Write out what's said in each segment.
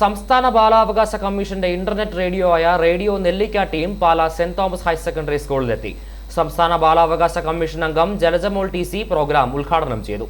സംസ്ഥാന ബാലാവകാശ കമ്മീഷന്റെ ഇന്റർനെറ്റ് റേഡിയോ ആയ radio Nellikka team Pala saint Thomas higher secondary സ്കൂളിലെത്തി. സംസ്ഥാന ബാലാവകാശ കമ്മീഷൻ അംഗം ജലജമോൾ ടി സി പ്രോഗ്രാം ഉദ്ഘാടനം ചെയ്തു.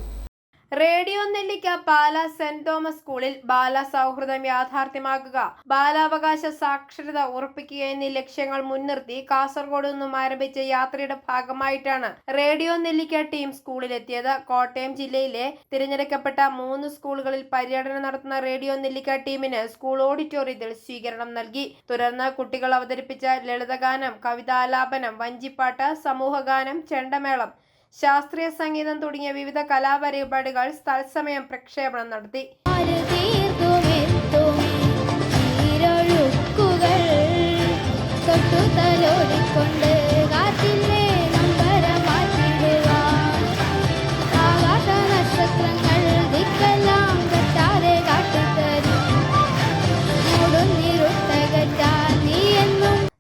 റേഡിയോ നെല്ലിക്ക പാല സെന്റ് തോമസ് സ്കൂളിൽ ബാല സൗഹൃദം യാഥാർത്ഥ്യമാക്കുക. ബാലാവകാശ സാക്ഷരത ഉറപ്പിക്കുക എന്നീ ലക്ഷ്യങ്ങൾ മുൻനിർത്തി കാസർഗോഡ് നിന്നും ആരംഭിച്ച യാത്രയുടെ ഭാഗമായിട്ടാണ് റേഡിയോ നെല്ലിക്ക ടീം സ്കൂളിലെത്തിയത്. കോട്ടയം ജില്ലയിലെ തിരഞ്ഞെടുക്കപ്പെട്ട മൂന്ന് സ്കൂളുകളിൽ പര്യടനം നടത്തുന്ന റേഡിയോ നെല്ലിക്ക ടീമിന് സ്കൂൾ ഓഡിറ്റോറിയത്തിൽ സ്വീകരണം നൽകി. തുടർന്ന് കുട്ടികൾ അവതരിപ്പിച്ച ലളിതഗാനം കവിതാലാപനം വഞ്ചിപ്പാട്ട് സമൂഹഗാനം ചെണ്ടമേളം ശാസ്ത്രീയ സംഗീതം തുടങ്ങിയ വിവിധ കലാപരിപാടികൾ തത്സമയം പ്രക്ഷേപണം നടത്തി.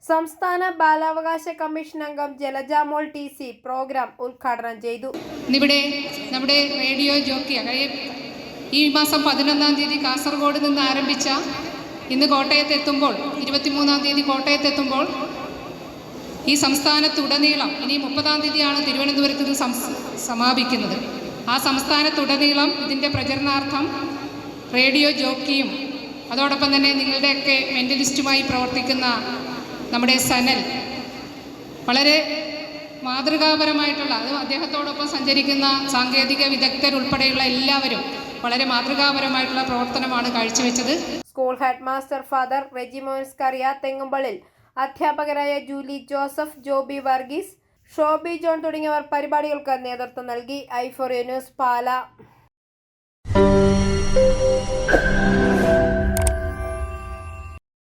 സംസ്ഥാന ബാലാവകാശ കമ്മീഷൻ അംഗം ജലജാമോൾ ടി സി പ്രോഗ്രാം ഉദ്ഘാടനം ചെയ്തു. ഇവിടെ നമ്മുടെ റേഡിയോ ജോക്കി ഈ മാസം പതിനൊന്നാം തീയതി കാസർഗോഡ് നിന്ന് ആരംഭിച്ച ഇന്ന് കോട്ടയത്ത് എത്തുമ്പോൾ ഇരുപത്തിമൂന്നാം തീയതി കോട്ടയത്ത് എത്തുമ്പോൾ ഈ സംസ്ഥാനത്തുടനീളം ഇനി മുപ്പതാം തീയതിയാണ് തിരുവനന്തപുരത്ത് സംസ് സമാപിക്കുന്നത്. ആ സംസ്ഥാനത്തുടനീളം ഇതിന്റെ പ്രചരണാർത്ഥം റേഡിയോ ജോക്കിയും അതോടൊപ്പം തന്നെ നിങ്ങളുടെയൊക്കെ മെന്റലിസ്റ്റുമായി പ്രവർത്തിക്കുന്ന നമ്മുടെ സനൽ വളരെ മാതൃകാപരമായിട്ടുള്ള അത് അദ്ദേഹത്തോടൊപ്പം സഞ്ചരിക്കുന്ന സാങ്കേതിക വിദഗ്ധരുൾപ്പെടെയുള്ള എല്ലാവരും വളരെ മാതൃകാപരമായിട്ടുള്ള പ്രവർത്തനമാണ് കാഴ്ചവെച്ചത്. School head master father റെജിമോൻസ് Kariya തെങ്ങുമ്പളിൽ അധ്യാപകരായ Julie Joseph Joby Varghese Shoby John തുടങ്ങിയവർ പരിപാടികൾക്ക് നേതൃത്വം നൽകി. ഐഫോറിയ ന്യൂസ് പാല.